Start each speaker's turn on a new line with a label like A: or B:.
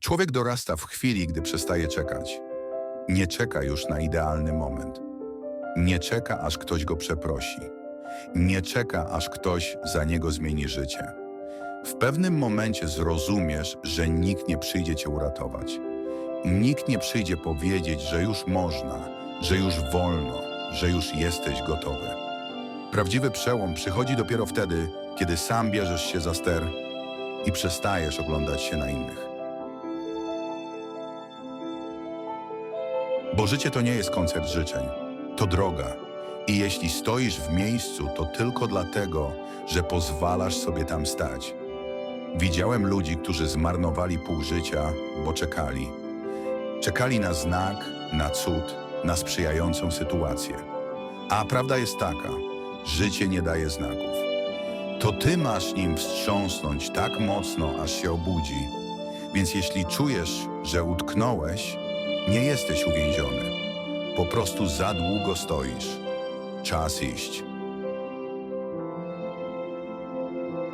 A: Człowiek dorasta w chwili, gdy przestaje czekać. Nie czeka już na idealny moment. Nie czeka, aż ktoś go przeprosi. Nie czeka, aż ktoś za niego zmieni życie. W pewnym momencie zrozumiesz, że nikt nie przyjdzie cię uratować. Nikt nie przyjdzie powiedzieć, że już można, że już wolno, że już jesteś gotowy. Prawdziwy przełom przychodzi dopiero wtedy, kiedy sam bierzesz się za ster i przestajesz oglądać się na innych. Bo życie to nie jest koncert życzeń, to droga. I jeśli stoisz w miejscu, to tylko dlatego, że pozwalasz sobie tam stać. Widziałem ludzi, którzy zmarnowali pół życia, bo czekali. Czekali na znak, na cud, na sprzyjającą sytuację. A prawda jest taka, życie nie daje znaków. To ty masz nim wstrząsnąć tak mocno, aż się obudzi. Więc jeśli czujesz, że utknąłeś, nie jesteś uwięziony. Po prostu za długo stoisz. Czas iść.